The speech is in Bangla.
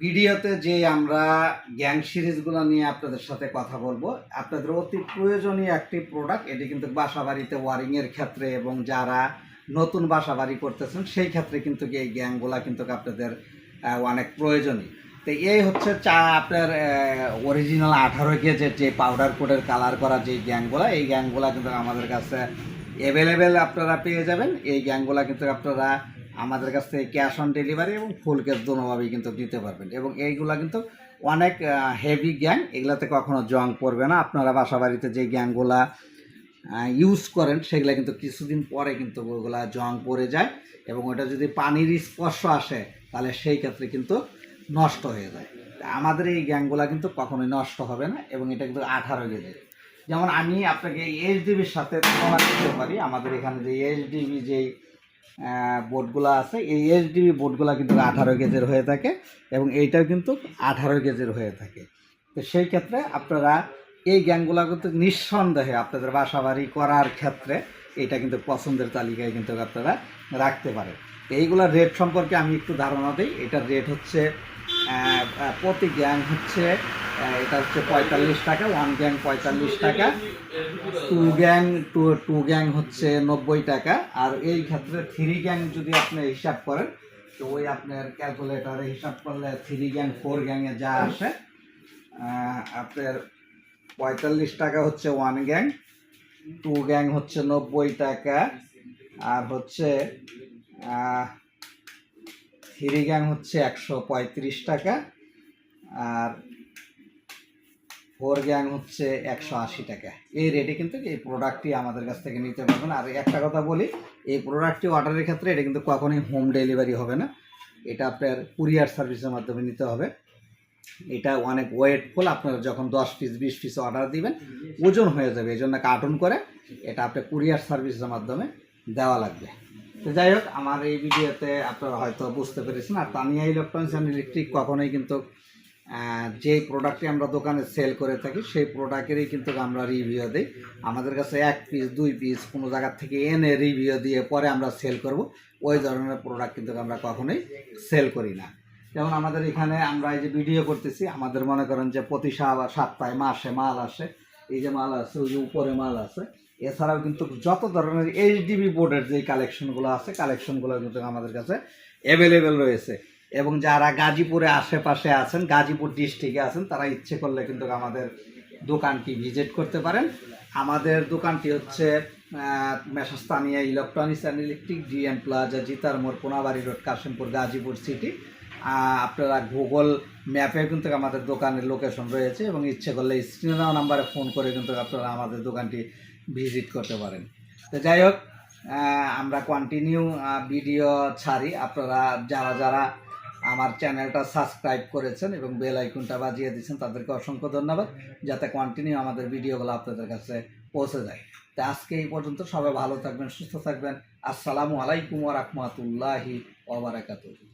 ভিডিওতে যে আমরা গ্যাং সিরিজগুলো নিয়ে আপনাদের সাথে কথা বলব, আপনাদের অতি প্রয়োজনীয় একটি প্রোডাক্ট এটি কিন্তু বাসা বাড়িতে ওয়ারিংয়ের ক্ষেত্রে এবং যারা নতুন বাসা বাড়ি করতেছেন, সেই ক্ষেত্রে কিন্তু এই গ্যাংগুলা কিন্তু আপনাদের অনেক প্রয়োজনীয়। তো এই হচ্ছে চা, আপনার অরিজিনাল আঠারো কেজের যে পাউডার কোডের কালার করা যে গ্যাংগুলা, এই গ্যাংগুলা কিন্তু আমাদের কাছে অ্যাভেলেবেল আপনারা পেয়ে যাবেন। এই গ্যাংগুলা কিন্তু আপনারা আমাদের কাছ থেকে ক্যাশ অন ডেলিভারি এবং ফুল ক্যাশ দোনোভাবেই কিন্তু দিতে পারবেন। এবং এইগুলা কিন্তু অনেক হেভি গ্যাং এগুলাতে কখনো জং পড়বে না। আপনারা বাসা বাড়িতে যে গ্যাংগুলা ইউজ করেন, সেগুলো কিন্তু কিছুদিন পরে কিন্তু ওগুলা জং পড়ে যায় এবং ওটা যদি পানির স্পর্শ আসে, তাহলে সেই ক্ষেত্রে কিন্তু নষ্ট হয়ে যায়। আমাদের এই গ্যাংগুলা কিন্তু কখনোই নষ্ট হবে না এবং এটা কিন্তু আঠারো কেজি। যেমন আমি আপনাকে এইচডিবির সাথে তুলনা করতে পারি, আমাদের এখানে যে এইচডিবি যেই বোর্ডগুলো আছে। এই এইচডিবি বোর্ডগুলো কিন্তু আঠারো কেজির হয়ে থাকে এবং এইটাও কিন্তু আঠারো কেজির হয়ে থাকে। তো সেই ক্ষেত্রে আপনারা এই গ্যাংগুলো কিন্তু নিঃসন্দেহে আপনাদের বাসাবাড়ি করার ক্ষেত্রে এটা কিন্তু পছন্দের তালিকায় কিন্তু আপনারা রাখতে পারেন। এইগুলোর রেট সম্পর্কে আমি একটু ধারণা দিই। এটার রেট হচ্ছে প্রতি গ্যাং হচ্ছে এটা হচ্ছে পঁয়তাল্লিশ টাকা ওয়ান গ্যাং পঁয়তাল্লিশ টাকা two gang two two gang হচ্ছে নব্বই টাকা, আর এই ক্ষেত্রে থ্রি গ্যাং যদি আপনি হিসাব করেন, তো ওই আপনার ক্যালকুলেটারে হিসাব করলে থ্রি গ্যাং ফোর গ্যাংয়ে যা আসে আপনার পঁয়তাল্লিশ টাকা হচ্ছে ওয়ান গ্যাং টু গ্যাং হচ্ছে নব্বই টাকা, আর হচ্ছে থ্রি গ্যাং হচ্ছে একশো পঁয়ত্রিশ টাকা, আর ফোর গ্যাং হচ্ছে একশো আশি টাকা। এই রেটে কিন্তু এই প্রোডাক্টটি আমাদের কাছ থেকে নিতে পারবেন। আর একটা কথা বলি, এই প্রোডাক্টটি অর্ডারের ক্ষেত্রে এটা কিন্তু কখনোই হোম ডেলিভারি হবে না। এটা আপনার কুরিয়ার সার্ভিসের মাধ্যমে নিতে হবে। এটা অনেক ওয়েটফুল আপনারা যখন দশ পিস বিশ পিস অর্ডার দিবেন, ওজন হয়ে যাবে। এই জন্য কার্টুন করে এটা আপনার কুরিয়ার সার্ভিসের মাধ্যমে দেওয়া লাগবে। তো যাই হোক, আমার এই ভিডিওতে আপনারা হয়তো বুঝতে পেরেছেন। আর তানিয়া ইলেকট্রনিক্স অ্যান্ড ইলেকট্রিক কখনোই কিন্তু যে প্রোডাক্টটি আমরা দোকানে সেল করে থাকি, সেই প্রোডাক্টেরই কিন্তু আমরা রিভিউ দিই। আমাদের কাছে এক পিস দুই পিস কোনো জায়গার থেকে এনে রিভিউ দিয়ে পরে আমরা সেল করব। ওই ধরনের প্রোডাক্ট কিন্তু আমরা কখনোই সেল করি না। যেমন আমাদের এখানে আমরা এই যে ভিডিও করতেছি, আমাদের মনে করেন যে প্রতি সপ্তাহে মাসে মাল আসে, এই যে মাল আছে, ওই যে উপরে মাল আছে, এছাড়াও কিন্তু যত ধরনের এইচডিবি বোর্ডের যে কালেকশনগুলো আছে কালেকশনগুলো কিন্তু আমাদের কাছে অ্যাভেলেবেল রয়েছে। এবং যারা গাজীপুরে আশেপাশে আছেন, গাজীপুর ডিস্ট্রিক্টে আছেন, তারা ইচ্ছে করলে কিন্তু আমাদের দোকানটি ভিজিট করতে পারেন। আমাদের দোকানটি হচ্ছে মেশাস্তানিয়া electronics and electric DM plaza জিতার মোড় কোনাবাড়ি রোড কাশিমপুর, গাজীপুর সিটি আপনারা গুগল ম্যাপে কিন্তু আমাদের দোকানের লোকেশন রয়েছে এবং ইচ্ছে করলে স্ক্রিনে দেওয়া নাম্বারে ফোন করে কিন্তু আপনারা আমাদের দোকানটি ভিজিট করতে পারেন। তো যাই হোক আমরা কন্টিনিউ ভিডিও ছাড়ি। আপনারা যারা যারা আমার চ্যানেলটা সাবস্ক্রাইব করেছেন এবং বেল আইকনটা বাজিয়ে দিয়েছেন, তাদেরকে অসংখ্য ধন্যবাদ, যাতে কন্টিনিউ আমাদের ভিডিওগুলো আপনাদের কাছে পৌঁছে যায়। তো আজকে এই পর্যন্ত সবাই ভালো থাকবেন, সুস্থ থাকবেন। আসসালামু আলাইকুম রাহমাতুল্লাহি ওয়া বারাকাতুহু।